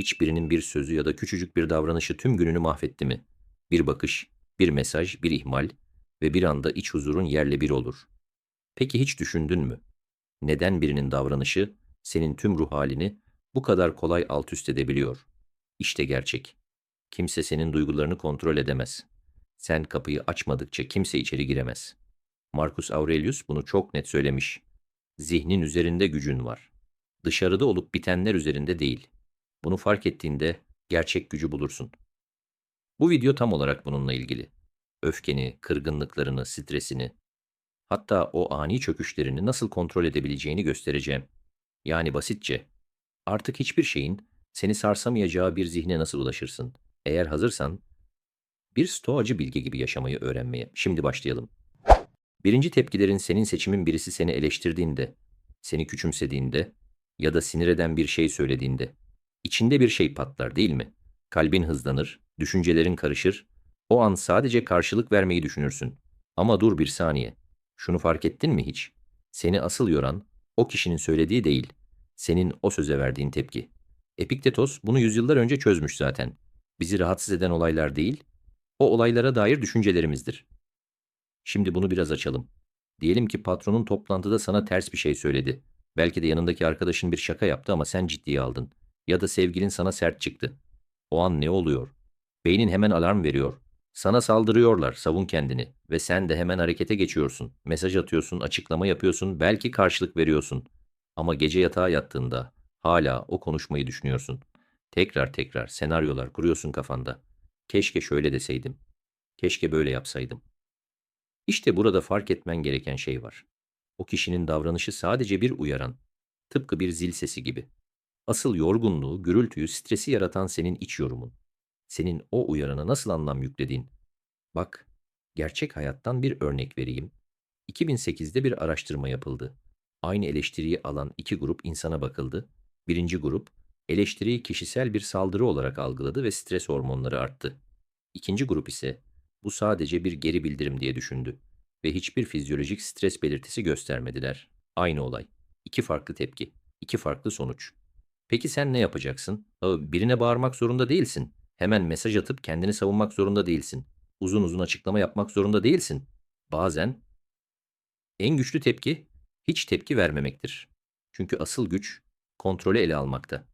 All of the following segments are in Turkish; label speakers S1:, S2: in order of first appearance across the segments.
S1: Hiçbirinin bir sözü ya da küçücük bir davranışı tüm gününü mahvetti mi? Bir bakış, bir mesaj, bir ihmal ve bir anda iç huzurun yerle bir olur. Peki hiç düşündün mü? Neden birinin davranışı senin tüm ruh halini bu kadar kolay alt üst edebiliyor? İşte gerçek. Kimse senin duygularını kontrol edemez. Sen kapıyı açmadıkça kimse içeri giremez. Marcus Aurelius bunu çok net söylemiş. Zihnin üzerinde gücün var. Dışarıda olup bitenler üzerinde değil. Bunu fark ettiğinde gerçek gücü bulursun. Bu video tam olarak bununla ilgili. Öfkeni, kırgınlıklarını, stresini, hatta o ani çöküşlerini nasıl kontrol edebileceğini göstereceğim. Yani basitçe, artık hiçbir şeyin seni sarsamayacağı bir zihne nasıl ulaşırsın? Eğer hazırsan, bir stoacı bilgi gibi yaşamayı öğrenmeye. Şimdi başlayalım. Birinci tepkilerin senin seçimin birisi seni eleştirdiğinde, seni küçümsediğinde ya da sinir eden bir şey söylediğinde. İçinde bir şey patlar değil mi? Kalbin hızlanır, düşüncelerin karışır. O an sadece karşılık vermeyi düşünürsün. Ama dur bir saniye. Şunu fark ettin mi hiç? Seni asıl yoran o kişinin söylediği değil, senin o söze verdiğin tepki. Epiktetos bunu yüzyıllar önce çözmüş zaten. Bizi rahatsız eden olaylar değil, o olaylara dair düşüncelerimizdir. Şimdi bunu biraz açalım. Diyelim ki patronun toplantıda sana ters bir şey söyledi. Belki de yanındaki arkadaşın bir şaka yaptı ama sen ciddiye aldın. Ya da sevgilin sana sert çıktı. O an ne oluyor? Beynin hemen alarm veriyor. Sana saldırıyorlar, savun kendini ve sen de hemen harekete geçiyorsun. Mesaj atıyorsun, açıklama yapıyorsun, belki karşılık veriyorsun. Ama gece yatağa yattığında hala o konuşmayı düşünüyorsun. Tekrar tekrar senaryolar kuruyorsun kafanda. Keşke şöyle deseydim. Keşke böyle yapsaydım. İşte burada fark etmen gereken şey var. O kişinin davranışı sadece bir uyaran. Tıpkı bir zil sesi gibi. Asıl yorgunluğu, gürültüyü, stresi yaratan senin iç yorumun. Senin o uyarana nasıl anlam yüklediğin. Bak, gerçek hayattan bir örnek vereyim. 2008'de bir araştırma yapıldı. Aynı eleştiriyi alan iki grup insana bakıldı. Birinci grup, eleştiriyi kişisel bir saldırı olarak algıladı ve stres hormonları arttı. İkinci grup ise bu sadece bir geri bildirim diye düşündü ve hiçbir fizyolojik stres belirtisi göstermediler. Aynı olay. İki farklı tepki, iki farklı sonuç. Peki sen ne yapacaksın? Birine bağırmak zorunda değilsin. Hemen mesaj atıp kendini savunmak zorunda değilsin. Uzun uzun açıklama yapmak zorunda değilsin. Bazen en güçlü tepki hiç tepki vermemektir. Çünkü asıl güç kontrolü ele almakta.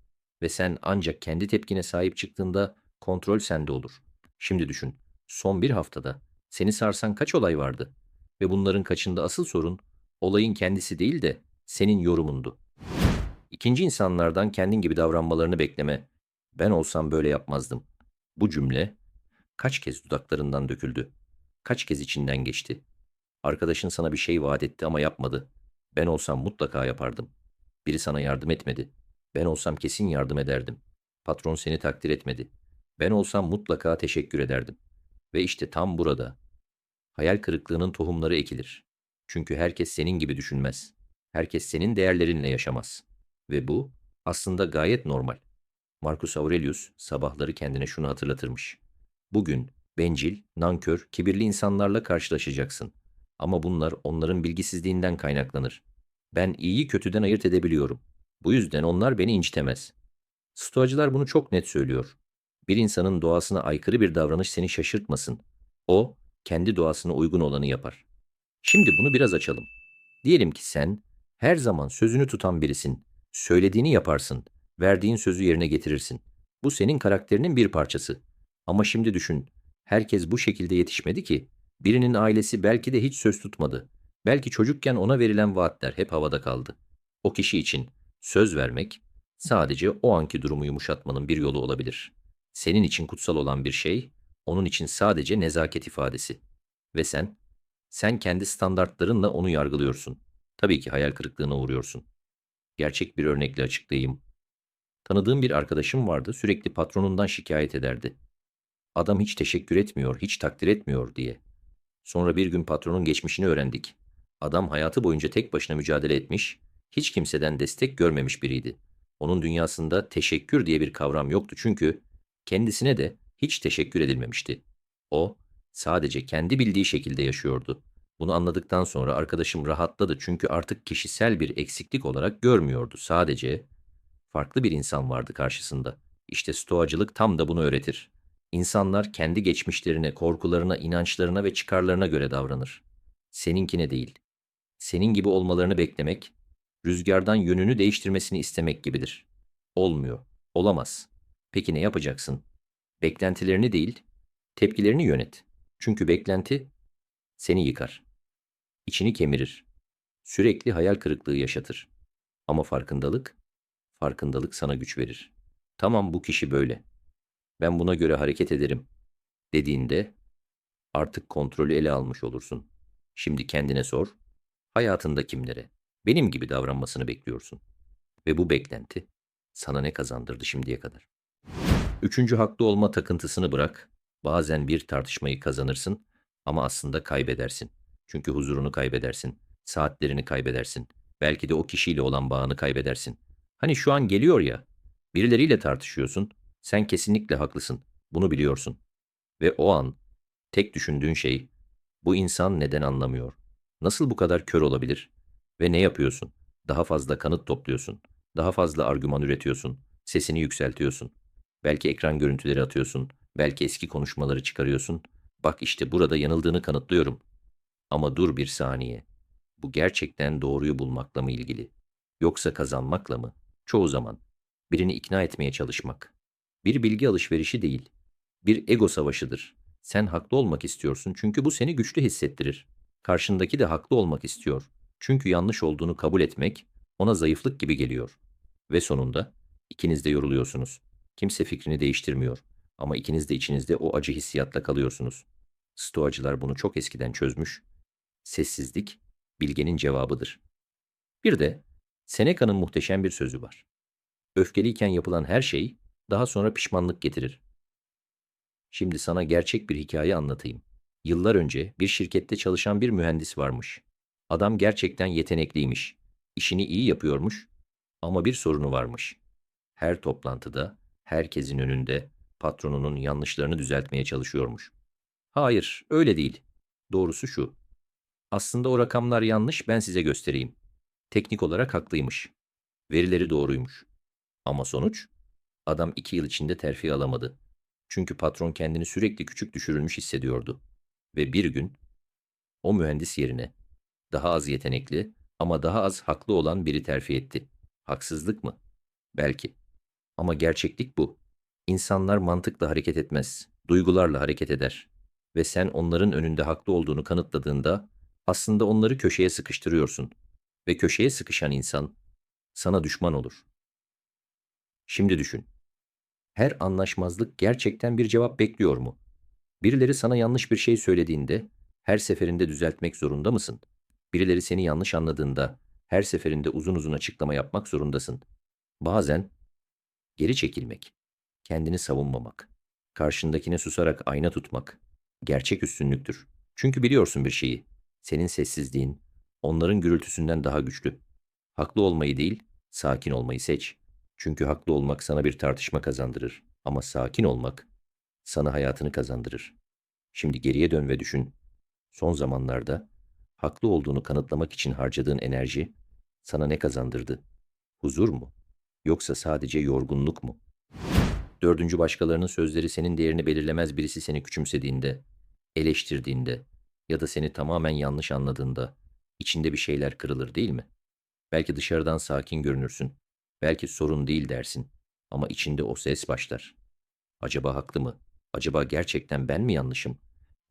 S1: Ve sen ancak kendi tepkine sahip çıktığında kontrol sende olur. Şimdi düşün. Son bir haftada seni sarsan kaç olay vardı? Ve bunların kaçında asıl sorun olayın kendisi değil de senin yorumundu. İkinci insanlardan kendin gibi davranmalarını bekleme. Ben olsam böyle yapmazdım. Bu cümle kaç kez dudaklarından döküldü? Kaç kez içinden geçti? Arkadaşın sana bir şey vaat etti ama yapmadı. Ben olsam mutlaka yapardım. Biri sana yardım etmedi. Ben olsam kesin yardım ederdim. Patron seni takdir etmedi. Ben olsam mutlaka teşekkür ederdim. Ve işte tam burada hayal kırıklığının tohumları ekilir. Çünkü herkes senin gibi düşünmez. Herkes senin değerlerinle yaşamaz. Ve bu aslında gayet normal. Marcus Aurelius sabahları kendine şunu hatırlatırmış. Bugün bencil, nankör, kibirli insanlarla karşılaşacaksın. Ama bunlar onların bilgisizliğinden kaynaklanır. Ben iyiyi kötüden ayırt edebiliyorum. Bu yüzden onlar beni incitemez. Stoacılar bunu çok net söylüyor. Bir insanın doğasına aykırı bir davranış seni şaşırtmasın. O, kendi doğasına uygun olanı yapar. Şimdi bunu biraz açalım. Diyelim ki sen her zaman sözünü tutan birisin. Söylediğini yaparsın. Verdiğin sözü yerine getirirsin. Bu senin karakterinin bir parçası. Ama şimdi düşün. Herkes bu şekilde yetişmedi ki. Birinin ailesi belki de hiç söz tutmadı. Belki çocukken ona verilen vaatler hep havada kaldı. O kişi için söz vermek sadece o anki durumu yumuşatmanın bir yolu olabilir. Senin için kutsal olan bir şey, onun için sadece nezaket ifadesi. Ve sen, sen kendi standartlarınla onu yargılıyorsun. Tabii ki hayal kırıklığına uğruyorsun. Gerçek bir örnekle açıklayayım. Tanıdığım bir arkadaşım vardı, sürekli patronundan şikayet ederdi. Adam hiç teşekkür etmiyor, hiç takdir etmiyor diye. Sonra bir gün patronun geçmişini öğrendik. Adam hayatı boyunca tek başına mücadele etmiş, hiç kimseden destek görmemiş biriydi. Onun dünyasında teşekkür diye bir kavram yoktu çünkü kendisine de hiç teşekkür edilmemişti. O sadece kendi bildiği şekilde yaşıyordu. Bunu anladıktan sonra arkadaşım rahatladı çünkü artık kişisel bir eksiklik olarak görmüyordu. Sadece farklı bir insan vardı karşısında İşte stoacılık tam da bunu öğretir. İnsanlar kendi geçmişlerine, korkularına, inançlarına ve çıkarlarına göre davranır. Seninkine değil. Senin gibi olmalarını beklemek, rüzgardan yönünü değiştirmesini istemek gibidir. Olmuyor. Olamaz. Peki ne yapacaksın? Beklentilerini değil, tepkilerini yönet. Çünkü beklenti seni yıkar. İçini kemirir. Sürekli hayal kırıklığı yaşatır. Ama farkındalık, farkındalık sana güç verir. Tamam bu kişi böyle. Ben buna göre hareket ederim dediğinde artık kontrolü ele almış olursun. Şimdi kendine sor. Hayatında kimlere benim gibi davranmasını bekliyorsun? Ve bu beklenti sana ne kazandırdı şimdiye kadar? Üçüncü haklı olma takıntısını bırak. Bazen bir tartışmayı kazanırsın ama aslında kaybedersin. Çünkü huzurunu kaybedersin, saatlerini kaybedersin. Belki de o kişiyle olan bağını kaybedersin. Hani şu an geliyor ya, birileriyle tartışıyorsun, sen kesinlikle haklısın, bunu biliyorsun. Ve o an tek düşündüğün şey, bu insan neden anlamıyor? Nasıl bu kadar kör olabilir? Ve ne yapıyorsun? Daha fazla kanıt topluyorsun. Daha fazla argüman üretiyorsun. Sesini yükseltiyorsun. Belki ekran görüntüleri atıyorsun. Belki eski konuşmaları çıkarıyorsun. Bak işte burada yanıldığını kanıtlıyorum. Ama dur bir saniye. Bu gerçekten doğruyu bulmakla mı ilgili? Yoksa kazanmakla mı? Çoğu zaman. Birini ikna etmeye çalışmak. Bir bilgi alışverişi değil. Bir ego savaşıdır. Sen haklı olmak istiyorsun çünkü bu seni güçlü hissettirir. Karşındaki de haklı olmak istiyor. Çünkü yanlış olduğunu kabul etmek ona zayıflık gibi geliyor. Ve sonunda ikiniz de yoruluyorsunuz. Kimse fikrini değiştirmiyor. Ama ikiniz de içinizde o acı hissiyatla kalıyorsunuz. Stoacılar bunu çok eskiden çözmüş. Sessizlik, bilgenin cevabıdır. Bir de Seneca'nın muhteşem bir sözü var. Öfkeliyken yapılan her şey daha sonra pişmanlık getirir. Şimdi sana gerçek bir hikaye anlatayım. Yıllar önce bir şirkette çalışan bir mühendis varmış. Adam gerçekten yetenekliymiş. İşini iyi yapıyormuş ama bir sorunu varmış. Her toplantıda, herkesin önünde patronunun yanlışlarını düzeltmeye çalışıyormuş. Hayır, öyle değil. Doğrusu şu. Aslında o rakamlar yanlış, ben size göstereyim. Teknik olarak haklıymış. Verileri doğruymuş. Ama sonuç? Adam iki yıl içinde terfi alamadı. Çünkü patron kendini sürekli küçük düşürülmüş hissediyordu. Ve bir gün o mühendis yerine daha az yetenekli ama daha az haklı olan biri terfi etti. Haksızlık mı? Belki. Ama gerçeklik bu. İnsanlar mantıkla hareket etmez, duygularla hareket eder. Ve sen onların önünde haklı olduğunu kanıtladığında aslında onları köşeye sıkıştırıyorsun. Ve köşeye sıkışan insan sana düşman olur. Şimdi düşün. Her anlaşmazlık gerçekten bir cevap bekliyor mu? Birileri sana yanlış bir şey söylediğinde her seferinde düzeltmek zorunda mısın? Birileri seni yanlış anladığında her seferinde uzun uzun açıklama yapmak zorundasın. Bazen geri çekilmek, kendini savunmamak, karşındakine susarak ayna tutmak gerçek üstünlüktür. Çünkü biliyorsun bir şeyi. Senin sessizliğin onların gürültüsünden daha güçlü. Haklı olmayı değil, sakin olmayı seç. Çünkü haklı olmak sana bir tartışma kazandırır ama sakin olmak sana hayatını kazandırır. Şimdi geriye dön ve düşün. Son zamanlarda haklı olduğunu kanıtlamak için harcadığın enerji sana ne kazandırdı? Huzur mu? Yoksa sadece yorgunluk mu? Dördüncü başkalarının sözleri senin değerini belirlemez birisi seni küçümsediğinde, eleştirdiğinde ya da seni tamamen yanlış anladığında içinde bir şeyler kırılır değil mi? Belki dışarıdan sakin görünürsün. Belki sorun değil dersin. Ama içinde o ses başlar. Acaba haklı mı? Acaba gerçekten ben mi yanlışım?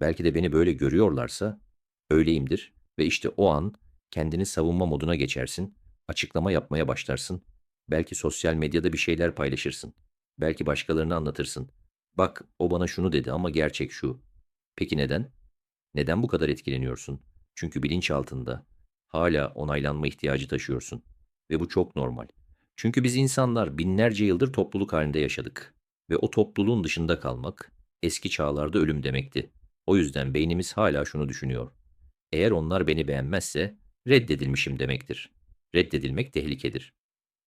S1: Belki de beni böyle görüyorlarsa öyleyimdir ve işte o an kendini savunma moduna geçersin, açıklama yapmaya başlarsın. Belki sosyal medyada bir şeyler paylaşırsın. Belki başkalarına anlatırsın. Bak o bana şunu dedi ama gerçek şu. Peki neden? Neden bu kadar etkileniyorsun? Çünkü bilinç altında hala onaylanma ihtiyacı taşıyorsun. Ve bu çok normal. Çünkü biz insanlar binlerce yıldır topluluk halinde yaşadık. Ve o topluluğun dışında kalmak eski çağlarda ölüm demekti. O yüzden beynimiz hala şunu düşünüyor. Eğer onlar beni beğenmezse reddedilmişim demektir. Reddedilmek tehlikedir.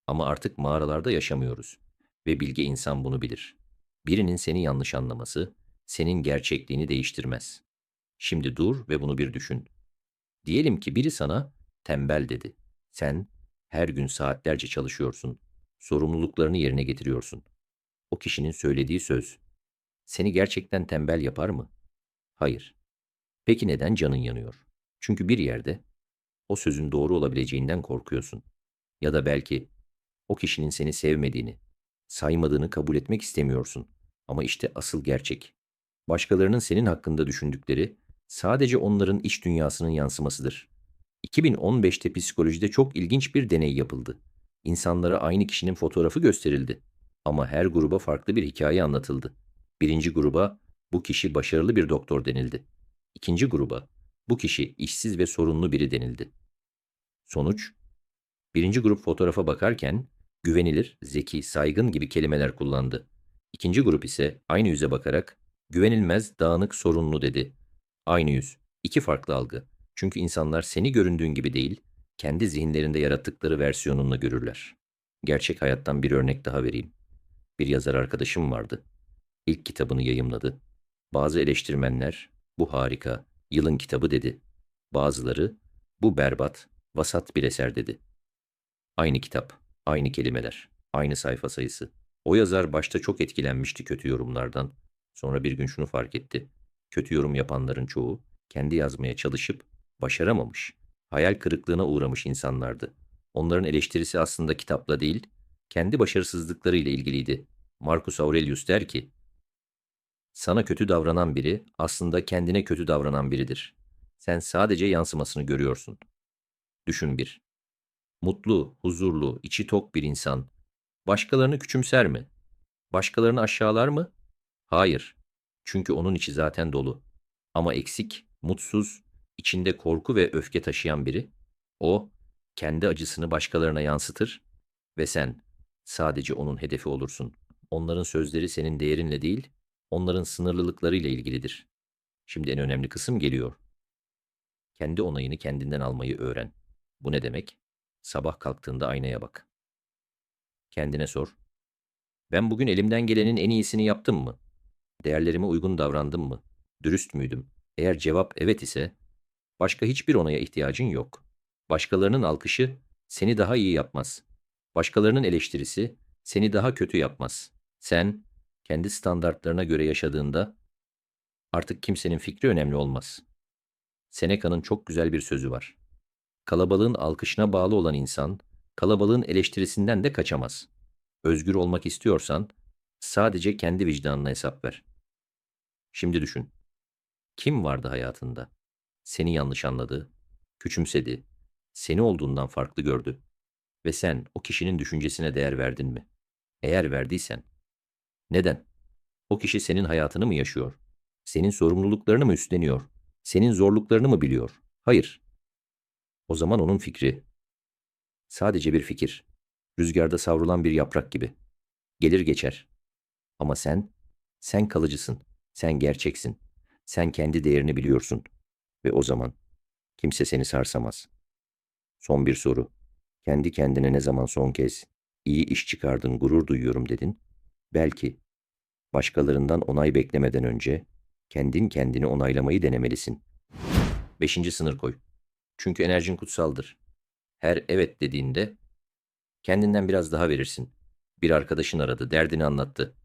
S1: Ama artık mağaralarda yaşamıyoruz ve bilge insan bunu bilir. Birinin seni yanlış anlaması senin gerçekliğini değiştirmez. Şimdi dur ve bunu bir düşün. Diyelim ki biri sana tembel dedi. Sen her gün saatlerce çalışıyorsun. Sorumluluklarını yerine getiriyorsun. O kişinin söylediği söz seni gerçekten tembel yapar mı? Hayır. Peki neden canın yanıyor? Çünkü bir yerde o sözün doğru olabileceğinden korkuyorsun. Ya da belki o kişinin seni sevmediğini, saymadığını kabul etmek istemiyorsun. Ama işte asıl gerçek. Başkalarının senin hakkında düşündükleri sadece onların iç dünyasının yansımasıdır. 2015'te psikolojide çok ilginç bir deney yapıldı. İnsanlara aynı kişinin fotoğrafı gösterildi. Ama her gruba farklı bir hikaye anlatıldı. Birinci gruba bu kişi başarılı bir doktor denildi. İkinci gruba bu kişi işsiz ve sorunlu biri denildi. Sonuç, birinci grup fotoğrafa bakarken güvenilir, zeki, saygın gibi kelimeler kullandı. İkinci grup ise aynı yüze bakarak güvenilmez, dağınık, sorunlu dedi. Aynı yüz, iki farklı algı. Çünkü insanlar seni göründüğün gibi değil, kendi zihinlerinde yarattıkları versiyonunla görürler. Gerçek hayattan bir örnek daha vereyim. Bir yazar arkadaşım vardı. İlk kitabını yayımladı. Bazı eleştirmenler bu harika, yılın kitabı dedi. Bazıları bu berbat, vasat bir eser dedi. Aynı kitap, aynı kelimeler, aynı sayfa sayısı. O yazar başta çok etkilenmişti kötü yorumlardan. Sonra bir gün şunu fark etti. Kötü yorum yapanların çoğu kendi yazmaya çalışıp başaramamış, hayal kırıklığına uğramış insanlardı. Onların eleştirisi aslında kitapla değil, kendi başarısızlıklarıyla ilgiliydi. Marcus Aurelius der ki, sana kötü davranan biri aslında kendine kötü davranan biridir. Sen sadece yansımasını görüyorsun. Düşün bir. Mutlu, huzurlu, içi tok bir insan başkalarını küçümser mi? Başkalarını aşağılar mı? Hayır. Çünkü onun içi zaten dolu. Ama eksik, mutsuz, içinde korku ve öfke taşıyan biri, o kendi acısını başkalarına yansıtır ve sen sadece onun hedefi olursun. Onların sözleri senin değerinle değil, onların sınırlılıklarıyla ilgilidir. Şimdi en önemli kısım geliyor. Kendi onayını kendinden almayı öğren. Bu ne demek? Sabah kalktığında aynaya bak. Kendine sor. Ben bugün elimden gelenin en iyisini yaptım mı? Değerlerime uygun davrandım mı? Dürüst müydüm? Eğer cevap evet ise, başka hiçbir onaya ihtiyacın yok. Başkalarının alkışı seni daha iyi yapmaz. Başkalarının eleştirisi seni daha kötü yapmaz. Sen kendi standartlarına göre yaşadığında artık kimsenin fikri önemli olmaz. Seneca'nın çok güzel bir sözü var. Kalabalığın alkışına bağlı olan insan, kalabalığın eleştirisinden de kaçamaz. Özgür olmak istiyorsan, sadece kendi vicdanına hesap ver. Şimdi düşün. Kim vardı hayatında? Seni yanlış anladı, küçümsedi, seni olduğundan farklı gördü. Ve sen o kişinin düşüncesine değer verdin mi? Eğer verdiysen, neden? O kişi senin hayatını mı yaşıyor? Senin sorumluluklarını mı üstleniyor? Senin zorluklarını mı biliyor? Hayır. O zaman onun fikri. Sadece bir fikir. Rüzgarda savrulan bir yaprak gibi. Gelir geçer. Ama sen, sen kalıcısın. Sen gerçeksin. Sen kendi değerini biliyorsun. Ve o zaman kimse seni sarsamaz. Son bir soru. Kendi kendine ne zaman son kez iyi iş çıkardın, gurur duyuyorum dedin? Belki başkalarından onay beklemeden önce kendin kendini onaylamayı denemelisin. Beşinci sınır koy. Çünkü enerjin kutsaldır. Her evet dediğinde kendinden biraz daha verirsin. Bir arkadaşın aradı, derdini anlattı.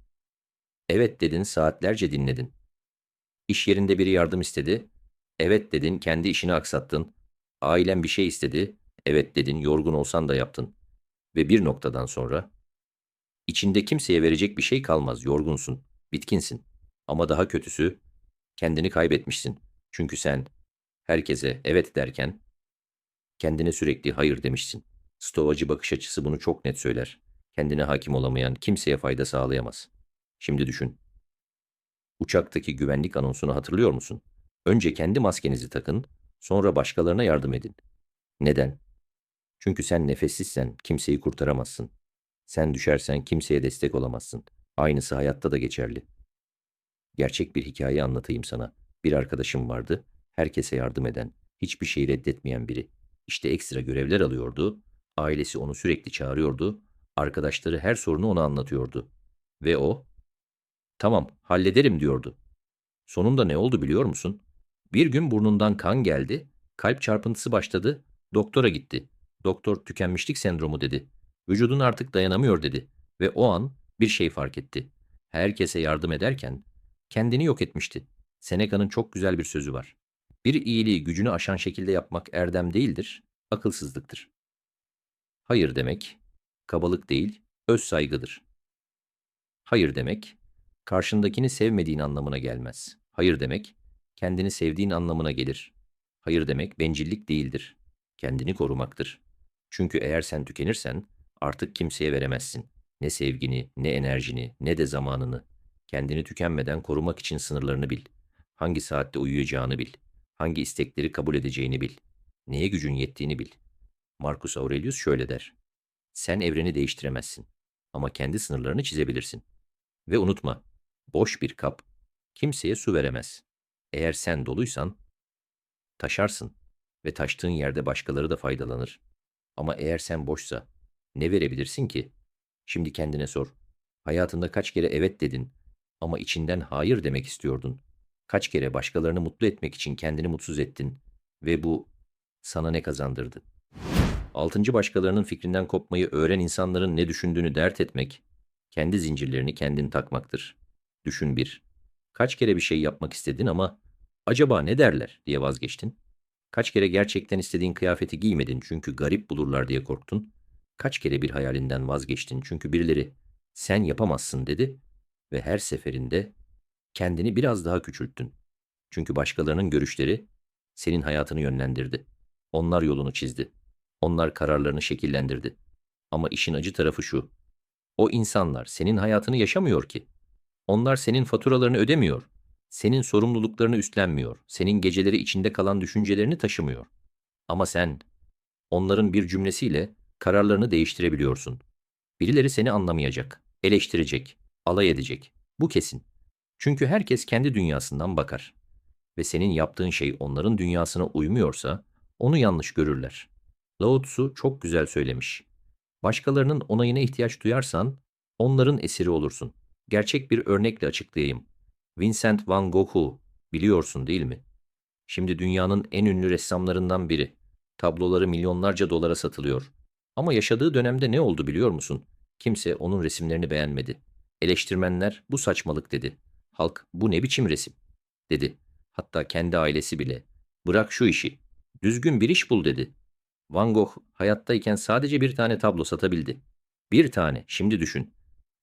S1: Evet dedin, saatlerce dinledin. İş yerinde biri yardım istedi. Evet dedin, kendi işini aksattın. Ailen bir şey istedi. Evet dedin, yorgun olsan da yaptın. Ve bir noktadan sonra içinde kimseye verecek bir şey kalmaz, yorgunsun, bitkinsin. Ama daha kötüsü kendini kaybetmişsin. Çünkü sen herkese evet derken kendine sürekli hayır demişsin. Stovacı bakış açısı bunu çok net söyler. Kendine hakim olamayan kimseye fayda sağlayamaz. Şimdi düşün. Uçaktaki güvenlik anonsunu hatırlıyor musun? Önce kendi maskenizi takın, sonra başkalarına yardım edin. Neden? Çünkü sen nefessizsen kimseyi kurtaramazsın. Sen düşersen kimseye destek olamazsın. Aynısı hayatta da geçerli. Gerçek bir hikaye anlatayım sana. Bir arkadaşım vardı, herkese yardım eden, hiçbir şeyi reddetmeyen biri. İşte ekstra görevler alıyordu, ailesi onu sürekli çağırıyordu, arkadaşları her sorunu ona anlatıyordu. Ve o, tamam hallederim diyordu. Sonunda ne oldu biliyor musun? Bir gün burnundan kan geldi, kalp çarpıntısı başladı, doktora gitti. Doktor tükenmişlik sendromu dedi. Vücudun artık dayanamıyor dedi. Ve o an Bir şey fark etti. Herkese yardım ederken kendini yok etmişti. Seneca'nın çok güzel bir sözü var. Bir iyiliği gücünü aşan şekilde yapmak erdem değildir, akılsızlıktır. Hayır demek, kabalık değil, öz saygıdır. Hayır demek, karşındakini sevmediğin anlamına gelmez. Hayır demek, kendini sevdiğin anlamına gelir. Hayır demek bencillik değildir. Kendini korumaktır. Çünkü eğer sen tükenirsen artık kimseye veremezsin. Ne sevgini, ne enerjini, ne de zamanını. Kendini tükenmeden korumak için sınırlarını bil. Hangi saatte uyuyacağını bil. Hangi istekleri kabul edeceğini bil. Neye gücün yettiğini bil. Marcus Aurelius şöyle der. Sen evreni değiştiremezsin ama kendi sınırlarını çizebilirsin. Ve unutma, boş bir kap kimseye su veremez. Eğer sen doluysan taşarsın ve taştığın yerde başkaları da faydalanır. Ama eğer sen boşsa ne verebilirsin ki? Şimdi kendine sor. Hayatında kaç kere evet dedin ama içinden hayır demek istiyordun. Kaç kere başkalarını mutlu etmek için kendini mutsuz ettin ve bu sana ne kazandırdı? Altıncı başkalarının fikrinden kopmayı öğren insanların ne düşündüğünü dert etmek, kendi zincirlerini kendin takmaktır. Düşün bir. Kaç kere bir şey yapmak istedin ama acaba ne derler diye vazgeçtin? Kaç kere gerçekten istediğin kıyafeti giymedin çünkü garip bulurlar diye korktun? Kaç kere bir hayalinden vazgeçtin çünkü birileri sen yapamazsın dedi ve her seferinde kendini biraz daha küçülttün. Çünkü başkalarının görüşleri senin hayatını yönlendirdi. Onlar yolunu çizdi. Onlar kararlarını şekillendirdi. Ama işin acı tarafı şu. O insanlar senin hayatını yaşamıyor ki. Onlar senin faturalarını ödemiyor. Senin sorumluluklarını üstlenmiyor. Senin geceleri içinde kalan düşüncelerini taşımıyor. Ama sen onların bir cümlesiyle kararlarını değiştirebiliyorsun. Birileri seni anlamayacak, eleştirecek, alay edecek. Bu kesin. Çünkü herkes kendi dünyasından bakar. Ve senin yaptığın şey onların dünyasına uymuyorsa onu yanlış görürler. Lao Tzu çok güzel söylemiş. Başkalarının onayına ihtiyaç duyarsan onların esiri olursun. Gerçek bir örnekle açıklayayım. Vincent van Gogh'u biliyorsun değil mi? Şimdi dünyanın en ünlü ressamlarından biri. Tabloları milyonlarca dolara satılıyor. Ama yaşadığı dönemde ne oldu biliyor musun? Kimse onun resimlerini beğenmedi. Eleştirmenler bu saçmalık dedi. Halk bu ne biçim resim dedi. Hatta kendi ailesi bile. Bırak şu işi. Düzgün bir iş bul dedi. Van Gogh hayattayken sadece bir tane tablo satabildi. Bir tane, şimdi düşün.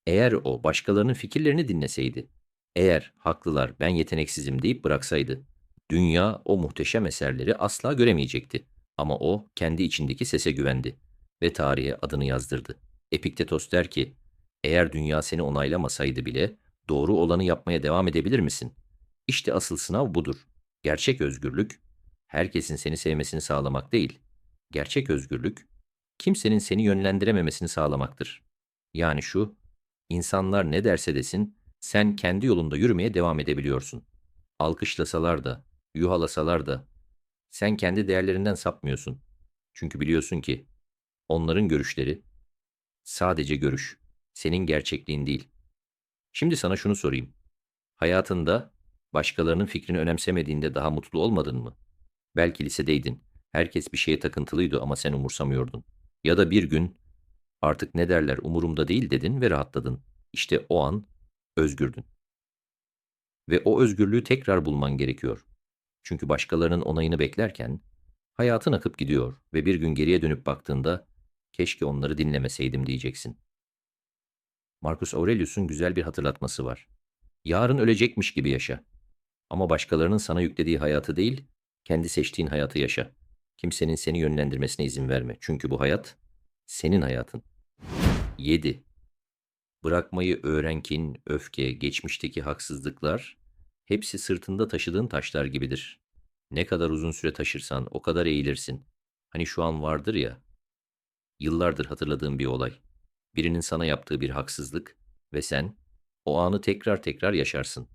S1: Eğer o başkalarının fikirlerini dinleseydi, eğer haklılar ben yeteneksizim deyip bıraksaydı, dünya o muhteşem eserleri asla göremeyecekti. Ama o kendi içindeki sese güvendi ve tarihe adını yazdırdı. Epiktetos der ki, eğer dünya seni onaylamasaydı bile doğru olanı yapmaya devam edebilir misin? İşte asıl sınav budur. Gerçek özgürlük, herkesin seni sevmesini sağlamak değil. Gerçek özgürlük, kimsenin seni yönlendirememesini sağlamaktır. Yani şu, insanlar ne derse desin, sen kendi yolunda yürümeye devam edebiliyorsun. Alkışlasalar da, yuhalasalar da, sen kendi değerlerinden sapmıyorsun. Çünkü biliyorsun ki, onların görüşleri sadece görüş, senin gerçekliğin değil. Şimdi sana şunu sorayım. Hayatında başkalarının fikrini önemsemediğinde daha mutlu olmadın mı? Belki lisedeydin. Herkes bir şeye takıntılıydı ama sen umursamıyordun. Ya da bir gün artık ne derler umurumda değil dedin ve rahatladın. İşte o an özgürdün. Ve o özgürlüğü tekrar bulman gerekiyor. Çünkü başkalarının onayını beklerken hayatın akıp gidiyor ve bir gün geriye dönüp baktığında keşke onları dinlemeseydim diyeceksin. Marcus Aurelius'un güzel bir hatırlatması var. Yarın ölecekmiş gibi yaşa. Ama başkalarının sana yüklediği hayatı değil, kendi seçtiğin hayatı yaşa. Kimsenin seni yönlendirmesine izin verme. Çünkü bu hayat senin hayatın. 7. Bırakmayı öğren kin, öfke, geçmişteki haksızlıklar hepsi sırtında taşıdığın taşlar gibidir. Ne kadar uzun süre taşırsan o kadar eğilirsin. Hani şu an vardır ya, yıllardır hatırladığım bir olay. Birinin sana yaptığı bir haksızlık ve sen o anı tekrar tekrar yaşarsın.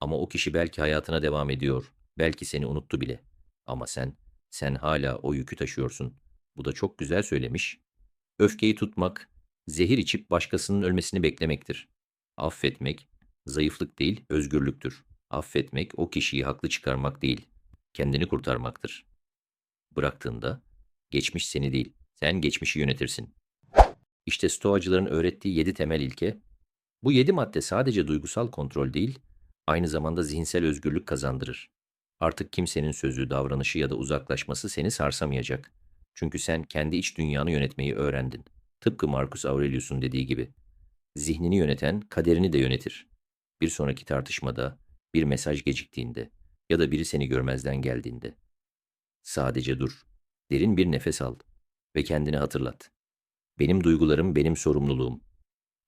S1: Ama o kişi belki hayatına devam ediyor, belki seni unuttu bile. Ama sen, sen hala o yükü taşıyorsun. Bu da çok güzel söylemiş. Öfkeyi tutmak, zehir içip başkasının ölmesini beklemektir. Affetmek, zayıflık değil, özgürlüktür. Affetmek, o kişiyi haklı çıkarmak değil, kendini kurtarmaktır. Bıraktığında, geçmiş seni değil, sen geçmişi yönetirsin. İşte Stoacıların öğrettiği yedi temel ilke, Bu yedi madde sadece duygusal kontrol değil, aynı zamanda zihinsel özgürlük kazandırır. Artık kimsenin sözü, davranışı ya da uzaklaşması seni sarsamayacak. Çünkü sen kendi iç dünyanı yönetmeyi öğrendin. Tıpkı Marcus Aurelius'un dediği gibi. Zihnini yöneten kaderini de yönetir. Bir sonraki tartışmada, bir mesaj geciktiğinde ya da biri seni görmezden geldiğinde. Sadece dur. Derin bir nefes al ve kendini hatırlat. Benim duygularım benim sorumluluğum.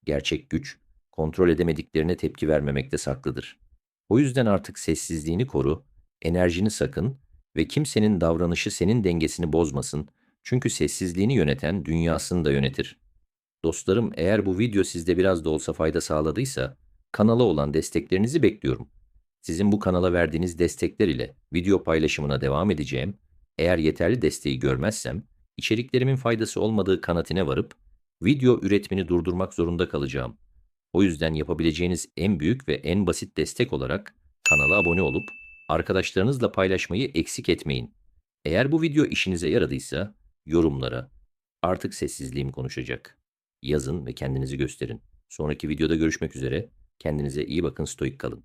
S1: Gerçek güç, kontrol edemediklerine tepki vermemekte saklıdır. O yüzden artık sessizliğini koru, enerjini sakın ve kimsenin davranışı senin dengesini bozmasın. Çünkü sessizliğini yöneten dünyasını da yönetir. Dostlarım, eğer bu video sizde biraz da olsa fayda sağladıysa, kanala olan desteklerinizi bekliyorum. Sizin bu kanala verdiğiniz destekler ile video paylaşımına devam edeceğim. Eğer yeterli desteği görmezsem, içeriklerimin faydası olmadığı kanaatine varıp video üretmeni durdurmak zorunda kalacağım. O yüzden yapabileceğiniz en büyük ve en basit destek olarak kanala abone olup arkadaşlarınızla paylaşmayı eksik etmeyin. Eğer bu video işinize yaradıysa yorumlara artık sessizliğim konuşacak. Yazın ve kendinizi gösterin. Sonraki videoda görüşmek üzere. Kendinize iyi bakın, stoik kalın.